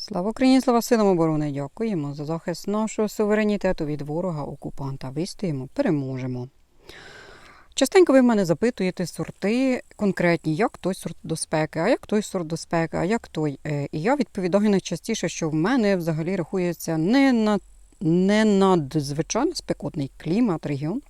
Слава Україні, слава силам оборони! Дякуємо за захист нашого суверенітету від ворога, окупанта. Вистоїмо, переможемо. Частенько ви в мене запитуєте сорти конкретні, як той сорт до спеки, а як той сорт до спеки, а як той. Е, І я відповідаю найчастіше, що в мене взагалі рахується не, на, не надзвичайно спекотний клімат, регіон.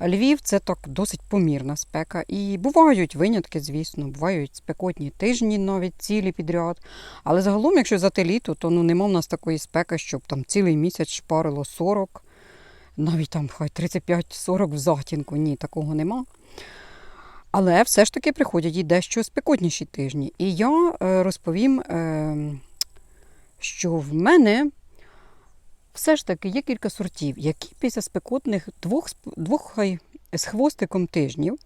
Львів це так досить помірна спека. І бувають винятки, звісно, бувають спекотні тижні, навіть цілі підряд. Але загалом, якщо за те літо, то ну, нема в нас такої спеки, щоб там цілий місяць шпарило 40, навіть там хай 35-40 в затінку. Ні, такого нема. Але все ж таки приходять і дещо спекотніші тижні. І я е, розповім, е, що в мене все ж таки є кілька сортів, які після спекотних двох, двох хай з хвостиком тижнів,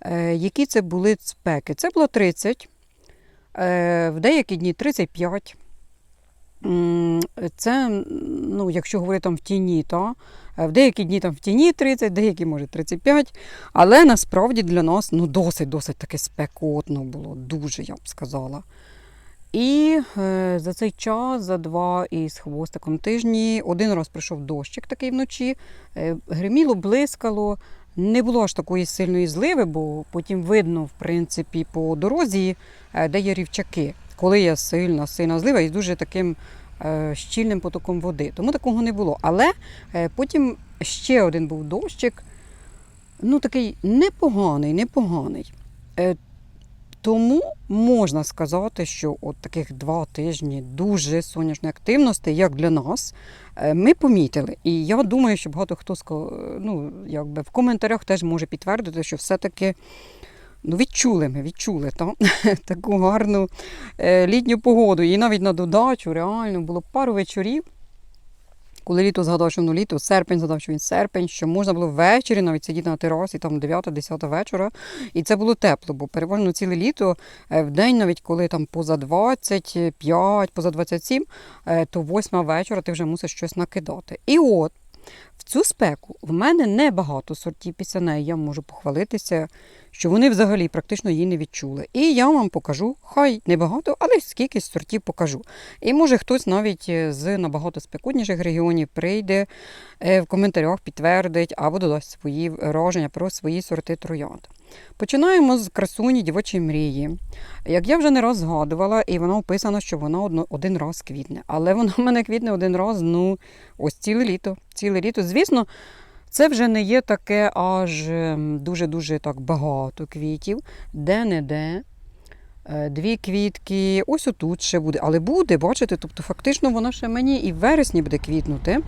е, які це були спеки. Це було 30, е, в деякі дні 35. Це, ну, якщо говорити там в тіні, то е, в деякі дні там в тіні 30, деякі, може, 35. Але насправді для нас ну, досить-досить таке спекотно було, дуже, я б сказала. І е, за цей час, за два із хвостиком тижні, один раз прийшов дощик такий вночі, е, гриміло, блискало. Не було аж такої сильної зливи, бо потім видно, в принципі, по дорозі, е, де є рівчаки, коли є сильна, сильна злива і з дуже таким щільним потоком води. Тому такого не було. Але потім ще один був дощик, ну такий непоганий, непоганий. Тому можна сказати, що от таких два тижні дуже сонячної активності, як для нас, е, ми помітили. І я думаю, що багато хто ну, якби в коментарях теж може підтвердити, що все-таки ну, відчули ми, відчули та? таку гарну е, літню погоду. І навіть на додачу реально було пару вечорів. Коли літо згадав, що воно літо, серпень згадав, що він серпень, що можна було ввечері навіть сидіти на терасі, там 9-10 вечора, і це було тепло, бо переважно ціле літо е, в день, навіть коли там поза 25, поза 27, е, то 8 вечора ти вже мусиш щось накидати. І от в цю спеку в мене небагато сортів після неї. Я можу похвалитися, що вони взагалі практично її не відчули. І я вам покажу, хай небагато, але скільки сортів покажу. І може хтось навіть е, з набагато спекотніших регіонів прийде е, в коментарях, підтвердить або додасть свої враження про свої сорти троянд. Починаємо з красуні дівочої мрії. Як я вже не раз згадувала, і воно описано, що вона один раз квітне. Але вона в мене квітне один раз, ну, ось ціле літо. Ціле літо. Звісно, це вже не є таке аж ем, дуже-дуже так багато квітів, де-не-де. е, Дві квітки, ось отут ще буде, але буде, бачите, тобто фактично вона ще мені і в вересні буде квітнути.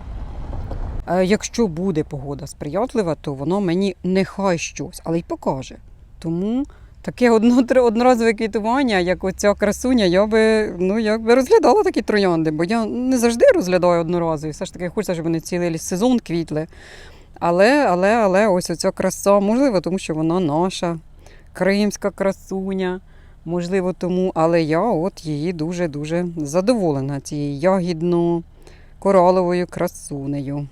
Е, Якщо буде погода сприятлива, то воно мені нехай щось, але й покаже. Тому таке одноразове квітування, як оця красуня, я би, ну, якби розглядала такі троянди, бо я не завжди розглядаю одноразові. Все ж таки хочеться, щоб вони цілий сезон квітли. Але, але, але ось оця краса, можливо, тому що вона наша, кримська красуня. Можливо, тому, але я от її дуже-дуже задоволена, цією ягідно-кораловою красунею.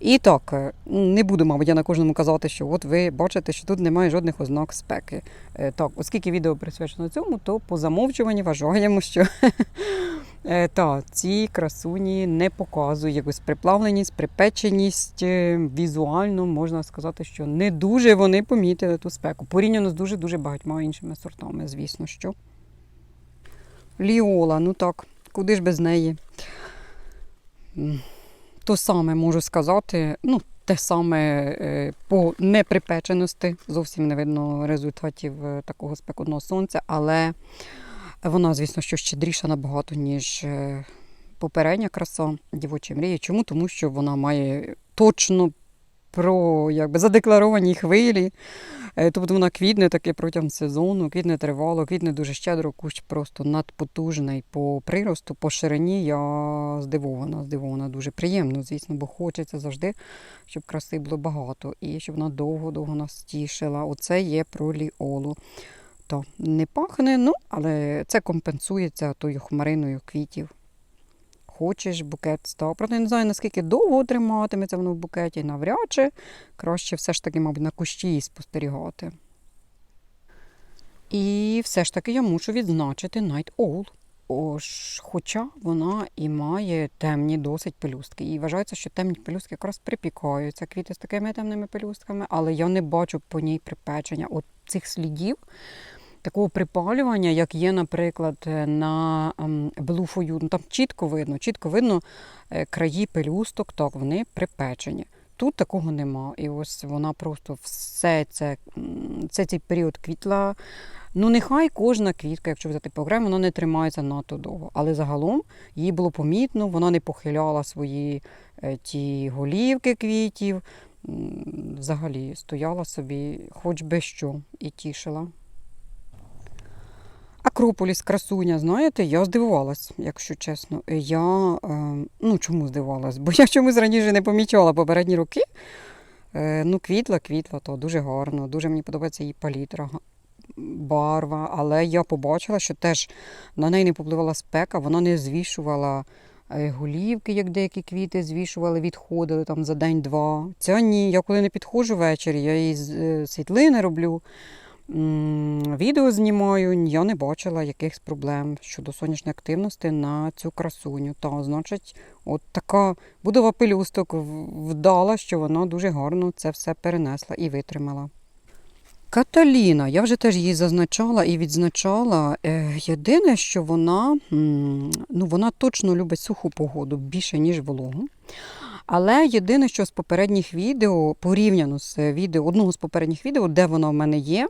І так, е, не буду, мабуть, я на кожному казати, що от ви бачите, що тут немає жодних ознак спеки. Е, Так, оскільки відео присвячено цьому, то по замовчуванні вважаємо, що е, та, ці красуні не показують якусь приплавленість, припеченість. Візуально можна сказати, що не дуже вони помітили ту спеку. Порівняно з дуже-дуже багатьма іншими сортами, звісно що. Ліола, ну так, куди ж без неї? То саме можу сказати, ну, те саме е, по неприпеченості. Зовсім не видно результатів е, такого спекотного сонця, але вона, звісно, що щедріша набагато, ніж е, попередня краса дівочої мрії. Чому? Тому що вона має точно про якби, задекларовані хвилі. Тобто вона квітне таки протягом сезону, квітне тривало, квітне дуже щедро, кущ просто надпотужний по приросту, по ширині. Я здивована, здивована, дуже приємно, звісно, бо хочеться завжди, щоб краси було багато і щоб вона довго-довго нас тішила. Оце є про ліолу. То не пахне, ну, але це компенсується тою хмариною квітів. Хочеш букет став. Я не знаю, наскільки довго триматиметься воно в букеті, навряд чи. Краще все ж таки, мабуть, на кущі спостерігати. І все ж таки я мушу відзначити Night Owl. Ож, хоча вона і має темні досить пелюстки. І вважається, що темні пелюстки якраз припікаються квіти з такими темними пелюстками, але я не бачу по ній припечення. От цих слідів такого припалювання, як є, наприклад, е, на ем, блуфою, ну там чітко видно, чітко видно е, краї пелюсток, так, вони припечені. Тут такого нема. І ось вона просто все це, це цей період квітла. Ну, нехай кожна квітка, якщо взяти по окремо, вона не тримається надто довго. Але загалом їй було помітно, вона не похиляла свої е, ті голівки квітів. Взагалі стояла собі, хоч би що, і тішила. Акрополіс, красуня, знаєте, я здивувалась, якщо чесно. Я е, ну чому здивувалась? Бо я чомусь раніше не помічала попередні роки. Е, ну, квітла, квітла, то дуже гарно, дуже мені подобається її палітра, барва. Але я побачила, що теж на неї не попливала спека, вона не звішувала е, голівки, як деякі квіти звішували, відходили там за день-два. Ця ні, я коли не підходжу ввечері, я їй е, світлини роблю. Відео знімаю, я не бачила якихось проблем щодо сонячної активності на цю красуню. Та, значить, от така будова пелюсток вдала, що вона дуже гарно це все перенесла і витримала. Каталіна, я вже теж її зазначала і відзначала. Е, Єдине, що вона, ну, вона точно любить суху погоду більше, ніж вологу. Але єдине, що з попередніх відео, порівняно з е, відео, одного з попередніх відео, де воно в мене є,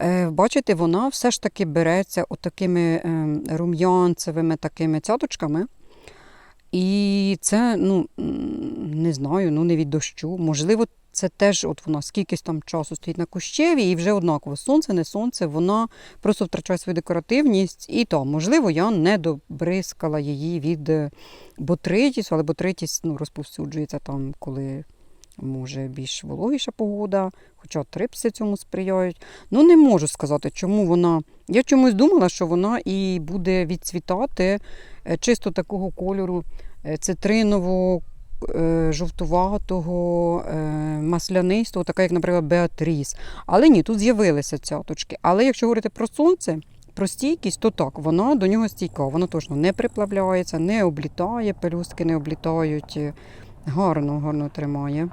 е, бачите, вона все ж таки береться отакими е, рум'янцевими такими цяточками. І це, ну, не знаю, ну не від дощу. Можливо, це теж от вона скількись там часу стоїть на кущеві, і вже однаково сонце, не сонце, вона просто втрачає свою декоративність. І то, можливо, я не добризкала її від е, ботритісу, але ботритіс ну, розповсюджується там, коли може більш вологіша погода, хоча трипси цьому сприяють. Ну, не можу сказати, чому вона. Я чомусь думала, що вона і буде відцвітати е, чисто такого кольору е, цитринового, жовтуватого, е, маслянистого, така, як, наприклад, Беатріс. Але ні, тут з'явилися цяточки. Але якщо говорити про сонце, про стійкість, то так, вона до нього стійка. Вона точно не приплавляється, не облітає, пелюстки не облітають. е, Гарно, гарно тримає.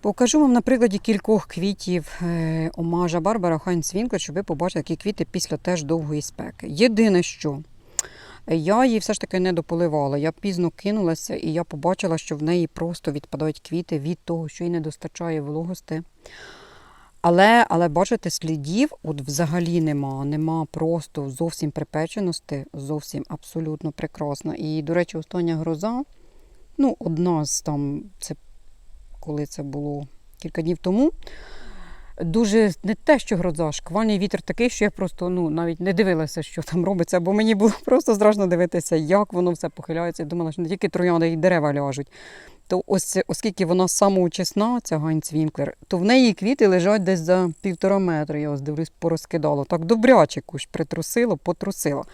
Покажу вам на прикладі кількох квітів е, омажа Барбара Хайнс-Вінклер, щоб ви побачили, які квіти після теж довгої спеки. Єдине, що я її все ж таки не дополивала. Я пізно кинулася і я побачила, що в неї просто відпадають квіти від того, що їй не достачає вологости. Але, але бачите, слідів от взагалі нема. Нема просто зовсім припеченості, зовсім абсолютно прекрасно. І, до речі, остання гроза, ну, одна з там, це коли це було кілька днів тому. Дуже не те, що гроза, шквальний вітер такий, що я просто ну, навіть не дивилася, що там робиться, бо мені було просто страшно дивитися, як воно все похиляється. Я думала, що не тільки троянди і дерева ляжуть. То ось, оскільки вона самоучасна, ця Ганц Вінклер, то в неї квіти лежать десь за півтора метра. Я ось дивлюсь, порозкидало. Так добряче куш притрусило, потрусило.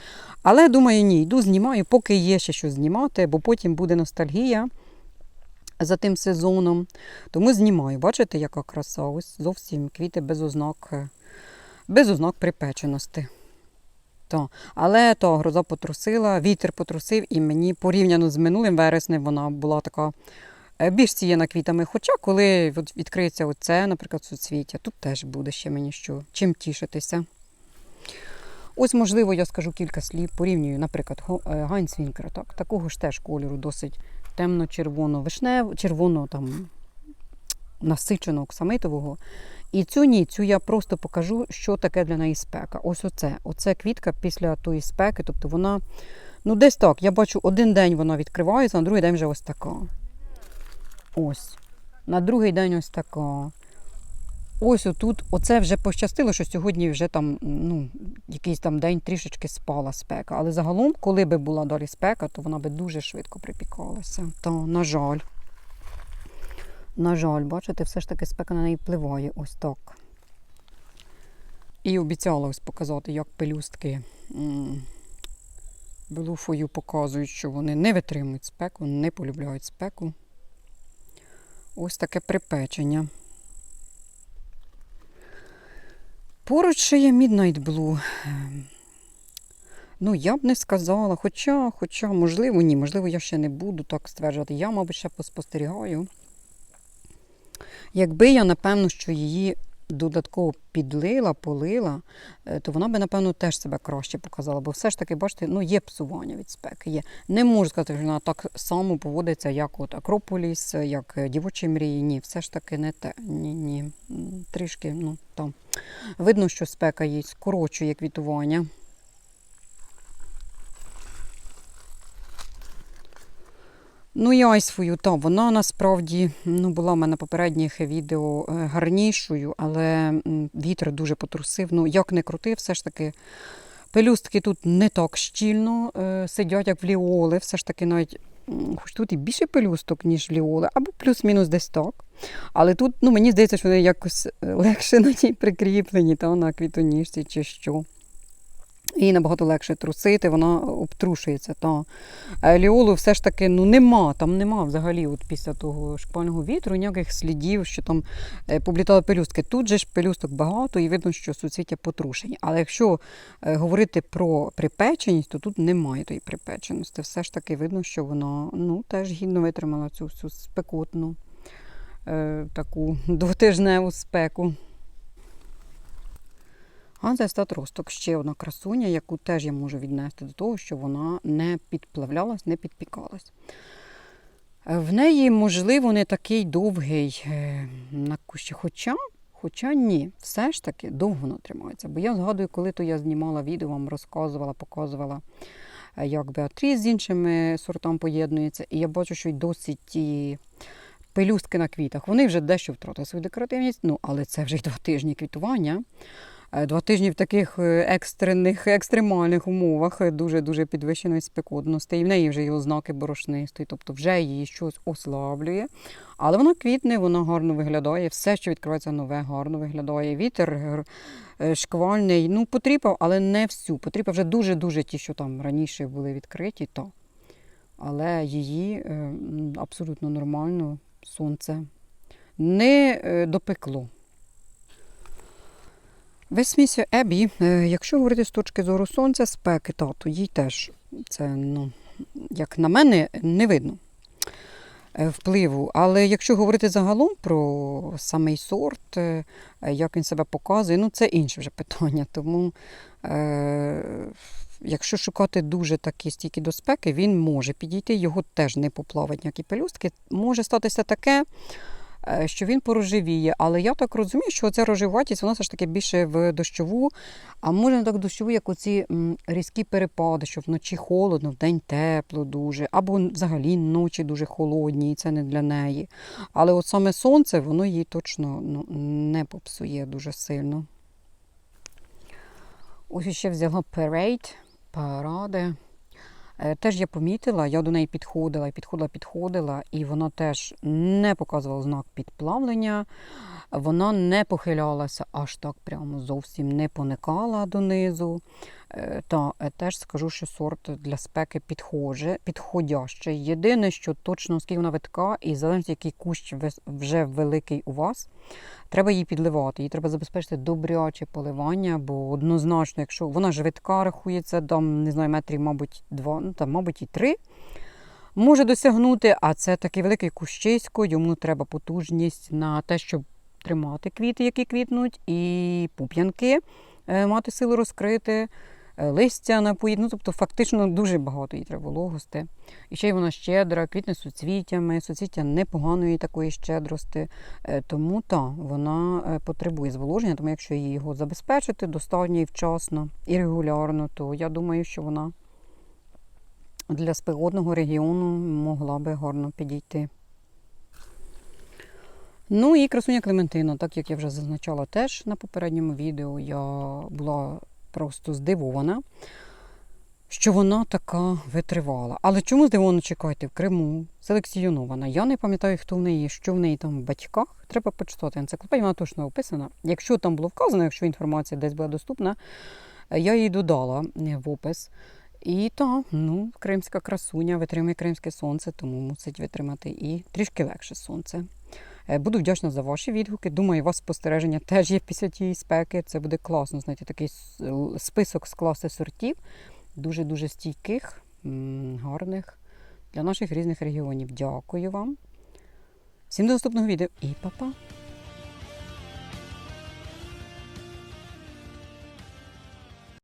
Але думаю, ні, йду знімаю, поки є ще що знімати, бо потім буде ностальгія за тим сезоном. Тому знімаю. Бачите, яка краса? Ось зовсім квіти без ознак, е, без ознак припеченості. То. Але то гроза потрусила, вітер потрусив, і мені порівняно з минулим вереснем вона була така е, більш сіяна квітами. Хоча, коли відкриється оце, наприклад, суцвіття, тут теж буде ще мені що, чим тішитися. Ось, можливо, я скажу кілька слів, порівнюю, наприклад, Гайнс Вінкера, так, такого ж теж кольору досить темно-червоно вишнев, червоно там насичено оксамитового. І цю ні, цю я просто покажу, що таке для неї спека. Ось оце. Оце квітка після тої спеки. Тобто вона, ну десь так. Я бачу, один день вона відкривається, на другий день вже ось така. Ось. На другий день ось така. Ось отут, оце вже пощастило, що сьогодні вже там, ну, якийсь там день трішечки спала спека. Але загалом, коли би була далі спека, то вона би дуже швидко припікалася. Та, на жаль. На жаль, бачите, все ж таки спека на неї впливає ось так. І обіцяла ось показати, як пелюстки белуфою показують, що вони не витримують спеку, не полюбляють спеку. Ось таке припечення. Поруч ще є Midnight Blue. Ну, я б не сказала, хоча, хоча, можливо, ні, можливо, я ще не буду так стверджувати. Я, мабуть, ще поспостерігаю. Якби я, напевно, що її додатково підлила, полила, е, то вона би, напевно, теж себе краще показала. Бо все ж таки, бачите, ну, є псування від спеки. Є. Не можу сказати, що вона так само поводиться, як от Акрополіс, як е, дівочі мрії. Ні, все ж таки не те. Ні, ні. Трішки, ну там. Видно, що спека їй скорочує квітування. Ну, я свою, та вона насправді ну, була в мене попередніх відео е, гарнішою, але вітер дуже потрусив. Ну, як не крути, все ж таки пелюстки тут не так щільно е, сидять, як в ліоли. Все ж таки навіть хоч тут і більше пелюсток, ніж в ліоли, або плюс-мінус десь так. Але тут, ну, мені здається, що вони якось е, легше на ній прикріплені, та на квітоніжці чи що. І набагато легше трусити, вона обтрушується. Та. Ліолу все ж таки ну, нема, там нема взагалі от після того шквального вітру ніяких слідів, що там е, облітали пелюстки. Тут же ж пелюсток багато і видно, що суцвіття потрушені. Але якщо е, говорити про припеченість, то тут немає тої припеченості. Все ж таки видно, що вона ну, теж гідно витримала цю всю спекотну е, таку двотижневу спеку. Ганза статросток ще одна красуня, яку теж я можу віднести до того, що вона не підплавлялась, не підпікалась. В неї, можливо, не такий довгий е, на кущі, хоча, хоча ні, все ж таки довго вона тримається. Бо я згадую, коли то я знімала відео, вам розказувала, показувала, е, як Беатріс з іншими сортами поєднується. І я бачу, що й досі ті пелюстки на квітах, вони вже дещо втратили свою декоративність, ну, але це вже й два тижні квітування. Е, Два тижні в таких е, екстрених, екстремальних умовах дуже-дуже підвищеної спекотності. І в неї вже є ознаки борошнистої, тобто вже її щось ослаблює. Але вона квітне, вона гарно виглядає, все, що відкривається нове, гарно виглядає. Вітер е, шквальний, ну, потріпав, але не всю. Потріпав вже дуже-дуже ті, що там раніше були відкриті, то. Але її абсолютно нормально сонце не допекло. Весмісі Ебі, е, якщо говорити з точки зору сонця, спеки, та, то їй теж це, ну, як на мене, не видно е, впливу. Але якщо говорити загалом про самий сорт, е, як він себе показує, ну це інше вже питання. Тому, е, якщо шукати дуже такі стійкі до спеки, він може підійти, його теж не поплавить ніякі пелюстки. Може статися таке, що він порожевіє. Але я так розумію, що ця рожеватість, вона все ж таки більше в дощову, а може не так дощову, як оці різкі перепади, що вночі холодно, вдень тепло дуже, або взагалі ночі дуже холодні, і це не для неї. Але от саме сонце, воно їй точно ну, не попсує дуже сильно. Ось ще взяла Parade, паради. Е, Теж я помітила, я до неї підходила і підходила, підходила, і вона теж не показувала знак підплавлення. Вона не похилялася аж так прямо зовсім не поникала донизу. Е, Та е, теж скажу, що сорт для спеки підхоже, підходящий. Єдине, що точно оскільки вона витка, і залежить, який кущ вже великий у вас, треба її підливати. Їй треба забезпечити добряче поливання, бо однозначно, якщо вона ж витка рахується, там, не знаю, метрів, мабуть, два, ну там, мабуть, і три. Може досягнути, а це такий великий кущисько, йому треба потужність на те, щоб тримати квіти, які квітнуть, і пуп'янки е, мати силу розкрити, листя напоїти. Ну, тобто, фактично дуже багато їй треба вологости. І ще й вона щедра, квітне суцвіттями, суцвіття непоганої такої щедрости. Е, Тому та, вона е, потребує зволоження, тому якщо їй його забезпечити достатньо і вчасно і регулярно, то я думаю, що вона для спекотного регіону могла би гарно підійти. Ну і красуня Клементина, так як я вже зазначала теж на попередньому відео, я була просто здивована, що вона така витривала. Але чому здивовано чекайте в Криму, селекціонована? Я не пам'ятаю, хто в неї, що в неї там в батьках. Треба почитати енциклопедію, вона точно описана. Якщо там було вказано, якщо інформація десь була доступна, я її додала е, в опис. І так, ну, кримська красуня витримує кримське сонце, тому мусить витримати і трішки легше сонце. Е, буду вдячна за ваші відгуки. Думаю, у вас спостереження теж є після тієї спеки. Це буде класно знайти такий список з класи сортів, дуже-дуже стійких, гарних для наших різних регіонів. Дякую вам. Всім до наступного відео і па-па!